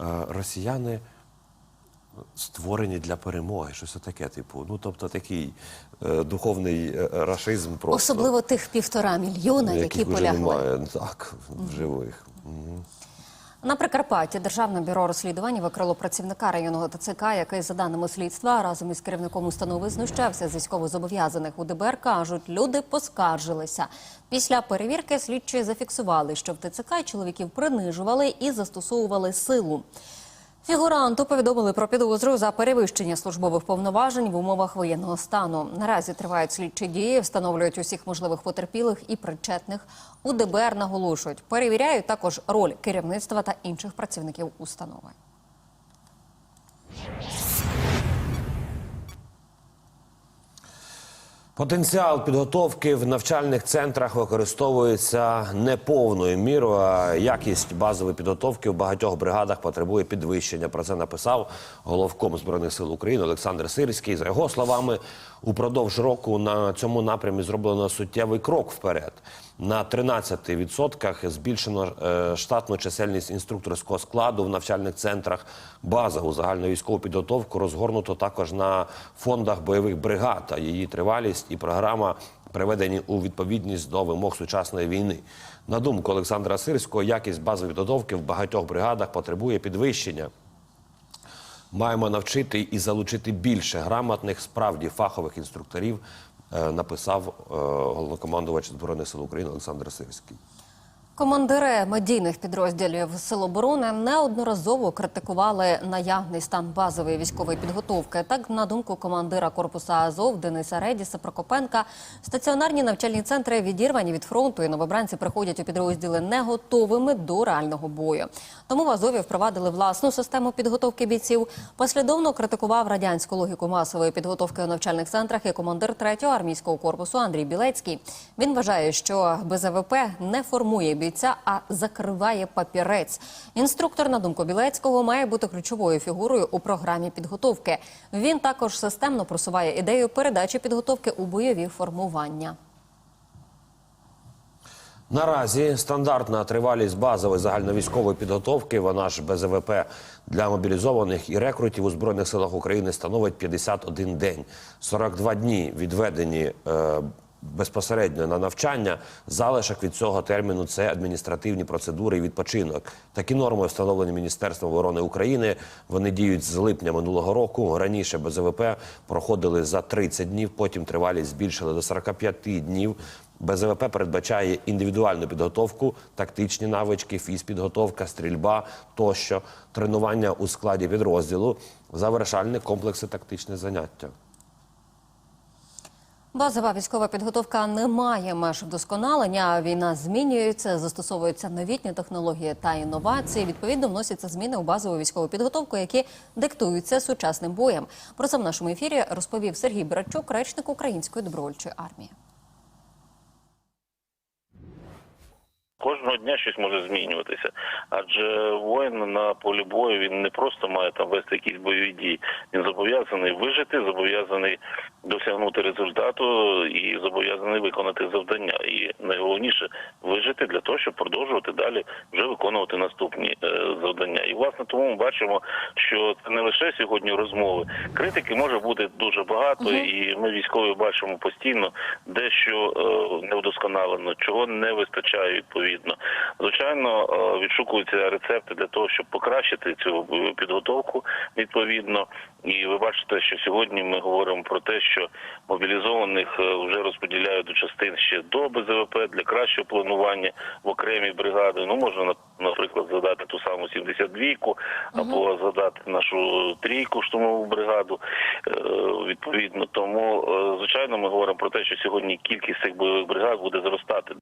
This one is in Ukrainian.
е, росіяни створені для перемоги, щось таке, типу. Ну, тобто такий е, духовний расизм. рашизм просто. Особливо тих півтора мільйона, які яких полягли. немає так, в живих. На Прикарпатті Державне бюро розслідувань викрило працівника районного ТЦК, який, за даними слідства, разом із керівником установи знущався з військовозобов'язаних у ДБР. кажуть, люди поскаржилися. Після перевірки слідчі зафіксували, що в ТЦК чоловіків принижували і застосовували силу. Фігуранту повідомили про підозру за перевищення службових повноважень в умовах воєнного стану. Наразі тривають слідчі дії, встановлюють усіх можливих потерпілих і причетних. У ДБР наголошують, перевіряють також роль керівництва та інших працівників установи. Потенціал підготовки в навчальних центрах використовується не повною мірою. а Якість базової підготовки в багатьох бригадах потребує підвищення. Про це написав головком збройних сил України Олександр Сирський. За його словами, упродовж року на цьому напрямі зроблено суттєвий крок вперед. На 13% збільшено е, штатну чисельність інструкторського складу в навчальних центрах. Базову загальновійськову підготовку розгорнуто також на фондах бойових бригад. А її тривалість і програма приведені у відповідність до вимог сучасної війни. На думку Олександра Сирського, якість базової підготовки в багатьох бригадах потребує підвищення. Маємо навчити і залучити більше грамотних, справді фахових інструкторів, е, написав е, головнокомандувач Збройних сил України Олександр Сирський. Командири медійних підрозділів Сил оборони неодноразово критикували наявний стан базової військової підготовки. Так, на думку командира корпуса Азов Дениса Редіса Прокопенка, стаціонарні навчальні центри відірвані від фронту, і новобранці приходять у підрозділи не готовими до реального бою. Тому в Азові впровадили власну систему підготовки бійців. Послідовно критикував радянську логіку масової підготовки у навчальних центрах і командир 3-го армійського корпусу Андрій Білецький. Він вважає, що БЗВП не формує бійця, а закриває папірець. Інструктор, на думку Білецького, має бути ключовою фігурою у програмі підготовки. Він також системно просуває ідею передачі підготовки у бойові формування. Наразі стандартна тривалість базової загальновійськової підготовки, вона ж БЗВП для мобілізованих і рекрутів у Збройних силах України становить 51 день. 42 дні відведені е, безпосередньо на навчання. Залишок від цього терміну це адміністративні процедури і відпочинок. Такі норми встановлені Міністерством оборони України. Вони діють з липня минулого року. Раніше БЗВП проходили за 30 днів, потім тривалість збільшили до 45 днів. БЗВП передбачає індивідуальну підготовку, тактичні навички, фізпідготовка, стрільба тощо, тренування у складі підрозділу, завершальні комплекси тактичних заняття. Базова військова підготовка не має меж вдосконалення. Війна змінюється, застосовуються новітні технології та інновації. Відповідно, вносяться зміни у базову військову підготовку, які диктуються сучасним боєм. Про це в нашому ефірі розповів Сергій Братчук, речник Української добровольчої армії. Кожного дня щось може змінюватися, адже воїн на полі бою він не просто має там вести якісь бойові дії. Він зобов'язаний вижити, зобов'язаний досягнути результату і зобов'язаний виконати завдання. І найголовніше вижити для того, щоб продовжувати далі вже виконувати наступні е, завдання. І власне тому ми бачимо, що це не лише сьогодні розмови. Критики може бути дуже багато, і ми військові бачимо постійно дещо е, невдосконалено, чого не вистачає відповідно. Звичайно, е, відшукуються рецепти для того, щоб покращити цю бойову підготовку відповідно. І ви бачите, що сьогодні ми говоримо про те, що мобілізованих е, вже розподіляють до частин ще до БЗВП для кращого планування в окремі бригади. Ну можна на- наприклад згадати ту саму 72-ку, або згадати нашу трійку штурмову бригаду. е, Відповідно, тому е, звичайно ми говоримо про те, що сьогодні кількість цих бойових бригад буде зростати.